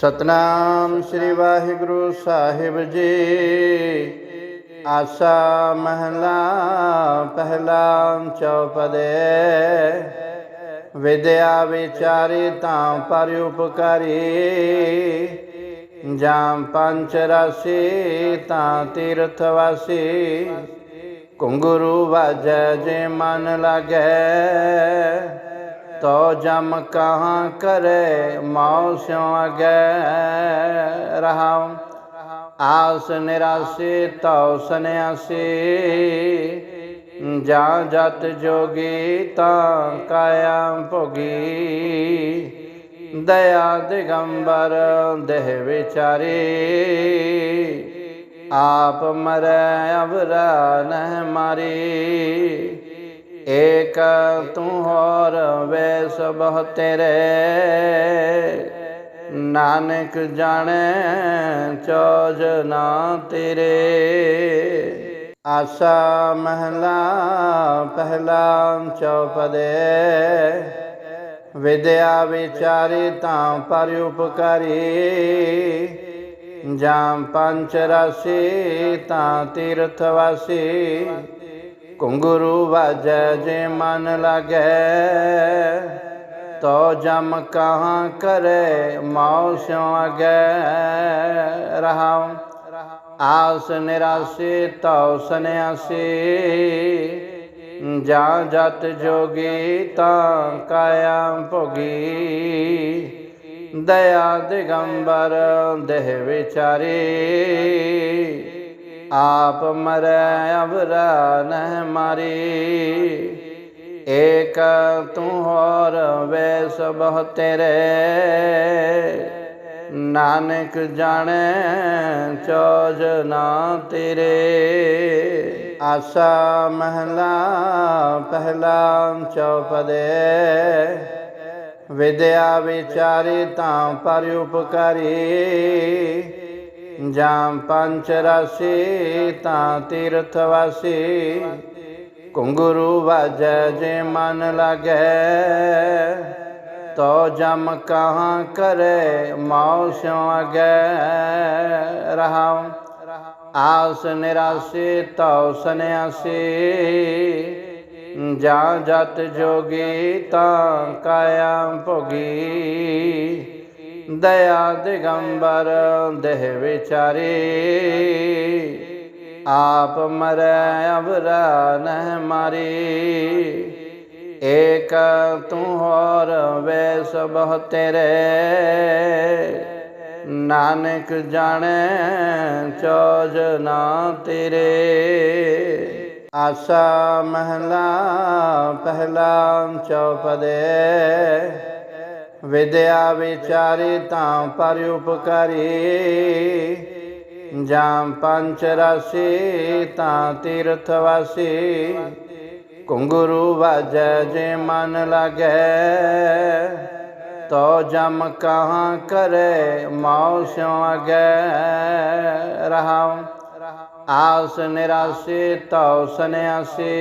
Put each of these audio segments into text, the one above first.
ਸਤਨਾਮ ਸ੍ਰੀ ਵਾਹਿਗੁਰੂ ਸਾਹਿਬ ਜੀ। ਆਸਾ ਮਹਲਾ ਪਹਿਲਾ ਚੌਪਦੇ। ਵਿਦਿਆ ਵਿਚਾਰੀ ਤਾਂ ਪਰ ਉਪਕਾਰੀ। ਜਾਂ ਪੰਚ ਰਾਸੀ ਤਾਂ ਤੀਰਥ ਵਾਸੀ। ਘੁੰਗਰੂ ਵਾਜੈ ਜੇ ਮਨ ਲਾਗੈ। ਤੋ ਜਮ ਕਹਾਂ ਕਰੇ ਮੌ ਸਿਉ ਅਗੈ ਰਹਾਉ। ਆਸ ਨਿਰਾਸੀ ਤਉ ਸੰਿਆਸੀ ਜਾਂ ਜਤ ਜੋਗੀ ਤਾਂ ਕਾਇਆ ਭੋਗੀ। ਦਇਆ ਦਿਗੰਬਰ ਦੇਹ ਵਿਚਾਰੀ, ਆਪ ਮਰੈ ਅਵਰਾ ਨਹਿ ਮਾਰੀ। ਏਕ ਤੂੰ ਹੋਰ ਵੇ ਸਭ ਤੇਰੇ। ਨਾਨਕ ਜਾਣੈ ਚੋਜ ਨਾ ਤੇਰੇ। ਆਸਾ ਮਹਲਾ ਪਹਿਲਾ ਚੌਪਦੇ। ਵਿਦਿਆ ਵਿਚਾਰੀ ਤਾਂ ਪਰ ਉਪਕਾਰੀ। ਜਾਂ ਪੰਚ ਰਾਸੀ ਤਾਂ ਤੀਰਥ ਵਾਸੀ। ਘੁੰਗਰੂ ਵਾਜੈ ਜੇ ਮਨ ਲਾਗੈ। ਤੋ ਜਮ ਕਹਾਂ ਕਰੇ ਮੌ ਸਿਉ ਅਗੈ। ਰਹਾਉ, ਆਸ ਨਿਰਾਸੀ, ਤਉ ਸੰਿਆਸੀ ਜਾਂ ਜਤ ਜੋਗੀ ਤਾਂ ਕਾਇਆ ਭੋਗੀ। ਦਇਆ ਦਿਗੰਬਰ, ਦੇਹ ਵਿਚਾਰੀ। ਆਪ ਮਰੈ ਅਵਰਾ ਨਹਿ ਮਾਰੀ। ਏਕ ਤੂੰ ਹੋਰ ਵੇ ਸਭ ਤੇਰੇ। ਨਾਨਕ ਜਾਣੈ ਚੋਜ ਨਾ ਤੇਰੇ। ਆਸਾ ਮਹਲਾ ਪਹਿਲਾ ਚੌਪਦੇ। ਵਿਦਿਆ ਵਿਚਾਰੀ ਤਾਂ ਪਰ ਉਪਕਾਰੀ। ਜਾਂ ਪੰਚ ਰਾਸੀ ਤਾਂ ਤੀਰਥ ਵਾਸੀ। ਘੁੰਗਰੂ ਵਾਜੈ ਜੇ ਮਨ ਲਾਗੈ, ਤੋ ਜਮ ਕਹਾਂ ਕਰੇ ਮੌ ਸਿਉ ਅਗੈ। ਰਹਾਉ, ਆਸ ਨਿਰਾਸੀ ਤਉ ਸਨਿਆਸੀ। ਜਾਂ ਜਤ ਜੋਗੀ ਤਾਂ ਕਾਇਆ ਭੋਗੀ। ਦਇਆ ਦਿਗੰਬਰ ਦੇਹ ਵਿਚਾਰੀ, ਆਪ ਮਰੈ ਅਵਰਾ ਨਹਿ ਮਾਰੀ। ਏਕ ਤੂੰ ਹੋਰ ਵੇ ਸਭ ਤੇਰੇ, ਨਾਨਕ ਜਾਣੈ ਚੋਜ ਨਾ ਤੇਰੇ। ਆਸਾ ਮਹਲਾ ਪਹਿਲਾ ਚੌਪਦੇ ਵਿਦਿਆ ਵਿਚਾਰੀ ਤਾਂ ਪਰ ਉਪਕਾਰੀ। ਜਾਂ ਪੰਚ ਰਾਸੀ ਤਾਂ ਤੀਰਥ ਵਾਸੀ। ਘੁੰਗਰੂ ਵਾਜੈ ਜੇ ਮਨ ਲਾਗੈ। ਤੋ ਜਮ ਕਹਾਂ ਕਰੇ ਮੌ ਸਿਉ ਅਗੈ। ਰਹਾਉ, ਆਸ ਨਿਰਾਸੀ, ਤਉ ਸੰਿਆਸੀ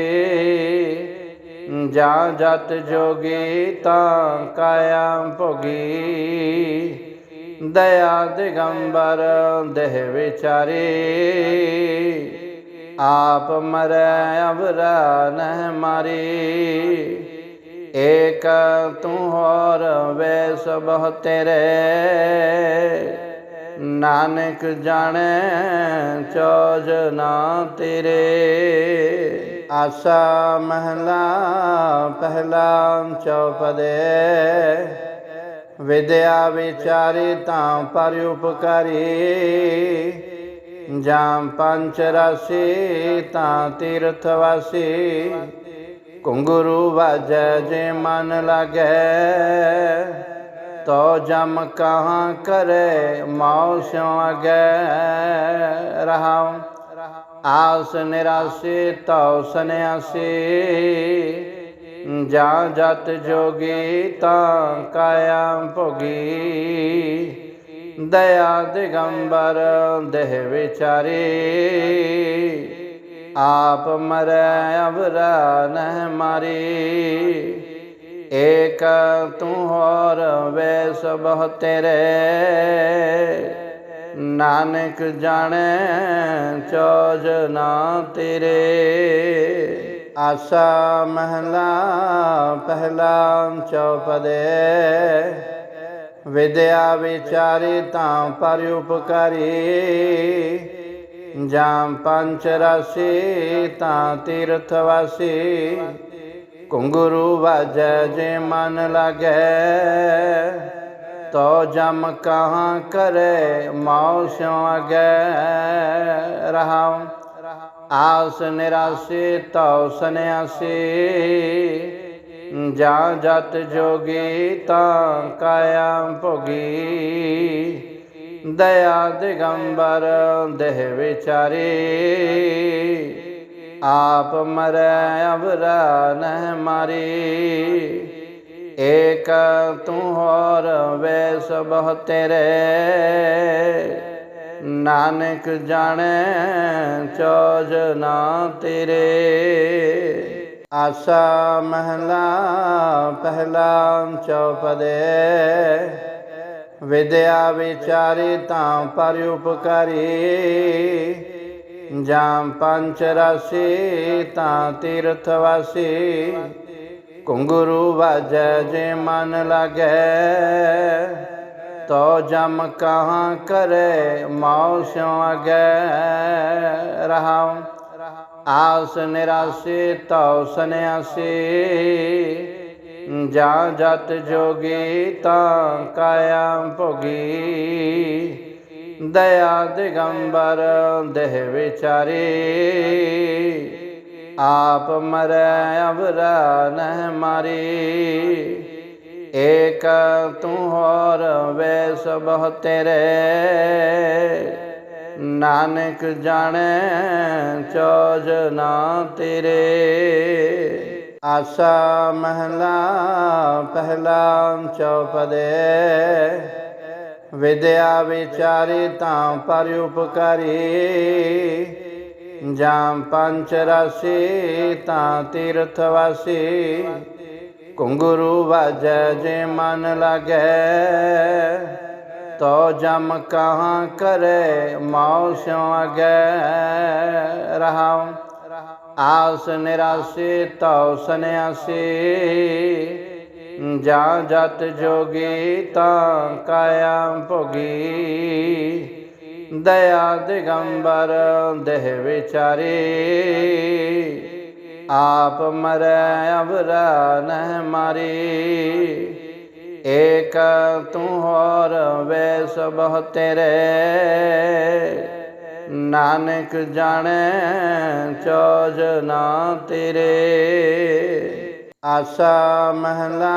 ਜਾਂ ਜਤ ਜੋਗੀ ਤਾਂ ਕਾਇਆ ਭੋਗੀ। ਦਇਆ ਦਿਗੰਬਰ ਦੇਹ ਵਿਚਾਰੀ। ਆਪ ਮਰੈ ਅਵਰਾ ਨਹਿ ਮਾਰੀ। ਏਕ ਤੂੰ ਹੋਰ ਵੇ ਸਭ ਤੇਰੇ। ਨਾਨਕ ਜਾਣੈ ਚੋਜ ਨਾ ਤੇਰੇ। ਆਸਾ ਮਹਲਾ ਪਹਿਲਾ ਚੌਪਦੇ। ਵਿਦਿਆ ਵਿਚਾਰੀ ਤਾਂ ਪਰ ਉਪਕਾਰੀ। ਜਾਂ ਪੰਚ ਰਾਸੀ ਤਾਂ ਤੀਰਥ ਵਾਸੀ। ਘੁੰਗਰੂ ਵਾਜੈ ਜੇ ਮਨ ਲਾਗੈ। ਤੋ ਜਮ ਕਹਾਂ ਕਰੇ ਮੌ ਸਿਉ ਅਗੈ। ਰਹਾਉ ਆਸ ਨਿਰਾਸੀ ਤਉ ਸੰਿਆਸੀ ਜਾਂ ਜਤ ਜੋਗੀ, ਤਾਂ ਕਾਇਆ ਭੋਗੀ। ਦਇਆ ਦਿਗੰਬਰ, ਦੇਹ ਵਿਚਾਰੀ। ਆਪ ਮਰੈ, ਅਵਰਾ, ਨਹਿ ਮਾਰੀ। ਏਕ ਤੂੰ ਹੋਰ, ਵੇ ਸਭ ਤੇਰੇ। ਨਾਨਕ ਜਾਣੈ ਚੌਜ ਨਾ ਤੇਰੇ। ਆਸਾ ਮਹਲਾ ਪਹਿਲਾ ਚੌਪਦੇ। ਵਿਦਿਆ ਵਿਚਾਰੀ ਤਾਂ ਪਰ ਉਪਕਾਰੀ। ਜਾਂ ਪੰਚ ਰਾਸੀ ਤਾਂ ਤੀਰਥ ਵਾਸੀ। ਘੁੰਗਰੂ ਵਾਜੈ ਜੇ ਮਨ ਲਾਗੈ। ਤੋ ਜਮ ਕਹਾਂ ਕਰੇ ਮਾਉ ਸਿਉ ਅਗੈ ਰਹਾਉ। ਆਸ ਨਿਰਾਸੀ ਤਉ ਸੰਿਆਸੀ ਜਾਂ ਜਤ ਜੋਗੀ ਤਾਂ ਕਾਇਆ ਭੋਗੀ। ਦਇਆ ਦਿਗੰਬਰ ਦੇਹ ਵਿਚਾਰੀ। ਆਪ ਮਰੈ ਅਵਰਾ ਨਹਿ ਮਾਰੀ। ਏਕ ਤੂੰ ਹੋਰ ਵੇ ਸਭ ਤੇਰੇ। ਨਾਨਕ ਜਾਣੈ ਚੌਜ ਨਾ ਤੇਰੇ। ਆਸਾ ਮਹਲਾ ਪਹਿਲਾ ਚੌਪਦੇ। ਵਿਦਿਆ ਵਿਚਾਰੀ ਤਾਂ ਪਰ ਉਪਕਾਰੀ। ਜਾਂ ਪੰਚ ਰਾਸੀ ਤਾਂ ਤੀਰਥ ਵਾਸੀ। ਘੁੰਗਰੂ ਵਾਜੈ ਜੇ ਮਨ ਲਾਗੈ। ਤੋ ਜਮ ਕਹਾਂ ਕਰੇ, ਮਾਉ ਸਿਉ ਅਗੈ। ਰਹਾਉ, ਆਸ ਨਿਰਾਸੀ, ਤਉ ਸੰਿਆਸੀ ਜਾਂ ਜਤ ਜੋਗੀ ਤਾਂ ਕਾਇਆ ਭੋਗੀ। ਦਇਆ ਦਿਗੰਬਰ, ਦੇਹ ਵਿਚਾਰੀ। ਆਪ ਮਰੈ ਅਵਰਾ ਨਹਿ ਮਾਰੀ। ਏਕ ਤੂੰ ਹੋਰ ਵੇ ਸਭ ਤੇਰੇ। ਨਾਨਕ ਜਾਣੈ ਚੌਜ ਨਾ ਤੇਰੇ। ਆਸਾ ਮਹਲਾ ਪਹਿਲਾ ਚੌਪਦੇ। ਵਿਦਿਆ ਵਿਚਾਰੀ ਤਾਂ ਪਰ ਉਪਕਾਰੀ ਜਾਂ ਪੰਚ ਰਾਸੀ ਤਾਂ ਤੀਰਥ ਵਾਸੀ। ਘੁੰਗਰੂ ਵਾਜੈ ਜੇ ਮਨ ਲਾਗੈ। ਤੋ ਜਮ ਕਹਾਂ ਕਰੇ, ਮਾਉ ਸਿਉ ਅਗੈ ਰਹਾਉ, ਆਸ ਨਿਰਾਸੀ, ਤਉ ਸੰਿਆਸੀ ਜਾਂ ਜਤ ਜੋਗੀ ਤਾਂ ਕਾਇਆ ਭੋਗੀ। ਦਇਆ ਦਿਗੰਬਰ ਦੇਹ ਵਿਚਾਰੀ, ਆਪ ਮਰੈ ਅਵਰਾ ਨਹਿ ਮਾਰੀ। ਏਕ ਤੂੰ ਹੋਰ ਵੇ ਸਭ ਤੇਰੇ, ਨਾਨਕ ਜਾਣੈ ਚੌਜ ਨਾ ਤੇਰੇ। ਆਸਾ ਮਹਲਾ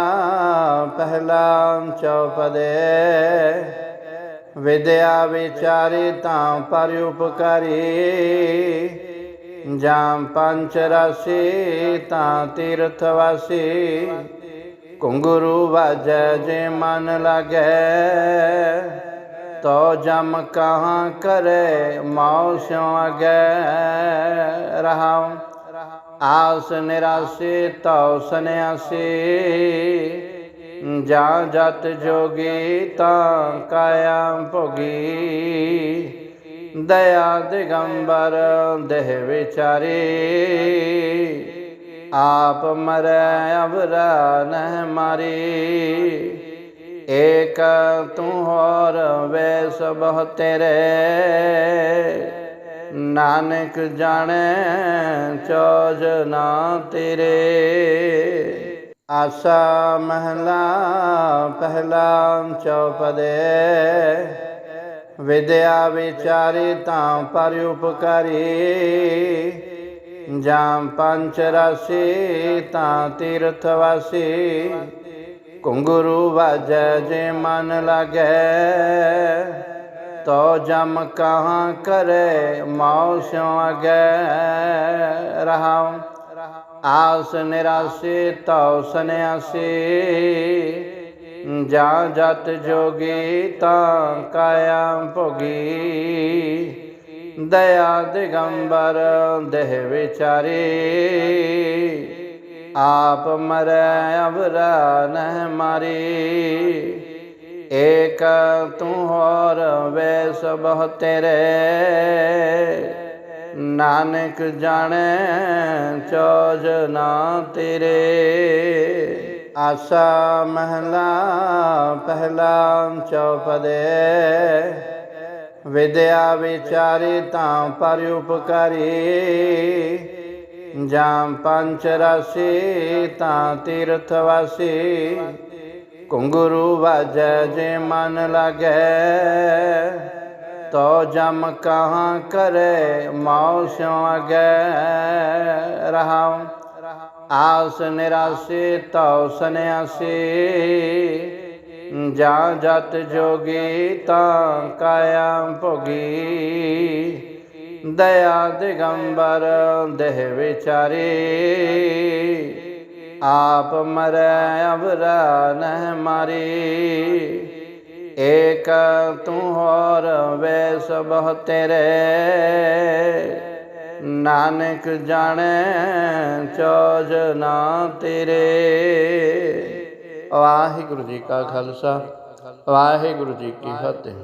ਪਹਿਲਾ ਚੌਪਦੇ ਵਿਦਿਆ ਵਿਚਾਰੀ ਤਾਂ ਪਰ ਉਪਕਾਰੀ। ਜਾਂ ਪੰਚ ਰਾਸੀ ਤਾਂ ਤੀਰਥ ਵਾਸੀ। ਘੁੰਗਰੂ ਵਾਜੈ ਜੇ ਮਨ ਲਾਗੈ। ਤੋ ਜਮ ਕਹਾਂ ਕਰੇ, ਮਾਉ ਸਿਉ ਅਗੈ ਰਹਾਉ, ਆਸ ਨਿਰਾਸੀ, ਤਉ ਸੰਿਆਸੀ ਜਾਂ ਜਤ ਜੋਗੀ ਤਾਂ ਕਾਇਆ ਭੋਗੀ। ਦਇਆ ਦਿਗੰਬਰ ਦੇਹ ਵਿਚਾਰੀ। ਆਪ ਮਰੈ ਅਵਰਾ ਨਹਿ ਮਾਰੀ। ਏਕ ਤੂੰ ਹੋਰ ਵੇ ਸਭ ਤੇਰੇ। ਨਾਨਕ ਜਾਣੈ ਚੌਜ ਨਾ ਤੇਰੇ। ਆਸਾ ਮਹਲਾ ਪਹਿਲਾ ਚੌਪਦੇ। ਵਿਦਿਆ ਵਿਚਾਰੀ ਤਾਂ ਪਰ ਉਪਕਾਰੀ। ਜਾਂ ਪੰਚ ਰਾਸੀ ਤਾਂ ਤੀਰਥ ਵਾਸੀ। ਘੁੰਗਰੂ ਵਾਜੈ ਜੇ ਮਨ ਲਾਗੈ। ਤੋ ਜਮ ਕਹਾਂ ਕਰੇ ਮਾਉ ਸਿਉ ਰਹਾਉ ਆਸ ਨਿਰਾਸੀ, ਤਉ ਸੰਿਆਸੀ ਜਾਂ ਜਤ ਜੋਗੀ, ਤਾਂ ਕਾਇਆ ਭੋਗੀ। ਦਇਆ ਦਿਗੰਬਰ, ਦੇਹ ਵਿਚਾਰੀ। ਆਪ ਮਰੈ, ਅਵਰਾ, ਨਹਿ ਮਾਰੀ। ਏਕ ਤੂੰ ਹੋਰ ਵੇ ਸਭ ਤੇਰੇ। ਨਾਨਕ ਜਾਣੈ ਚੌਜ ਨਾ ਤੇਰੇ। ਆਸਾ ਮਹਲਾ ਪਹਿਲਾ ਚੌਪਦੇ। ਵਿਦਿਆ ਵਿਚਾਰੀ ਤਾਂ ਪਰ ਉਪਕਾਰੀ। ਜਾਂ ਪੰਚ ਰਾਸੀ ਤਾਂ ਤੀਰਥ ਵਾਸੀ। ਘੁੰਗਰੂ ਵਾਜੈ ਜੇ ਮਨ ਲਾਗੈ। ਤੋ ਜਮ ਕਹਾਂ ਕਰੇ ਮੌ ਸਿਉ ਅਗੈ ਰਹਾਉ। ਆਸ ਨਿਰਾਸੀ ਤਉ ਸੰਿਆਸੀ ਜਾਂ ਜਤ ਜੋਗੀ ਤਾਂ ਕਾਇਆ ਭੋਗੀ। ਦਇਆ ਦਿਗੰਬਰ ਦੇਹ ਵਿਚਾਰੀ, ਆਪ ਮਰੈ ਅਵਰਾ ਨਹਿ ਮਾਰੀ। ਏਕ ਤੂੰ ਹੋਰ ਵੇ ਸਭ ਤੇਰੇ। ਨਾਨਕ ਜਾਣੈ ਚੌਜ ਨਾ ਤੇਰੇ। ਵਾਹਿਗੁਰੂ ਜੀ ਕਾ ਖਾਲਸਾ, ਵਾਹਿਗੁਰੂ ਜੀ ਕੀ ਫਤਿਹ।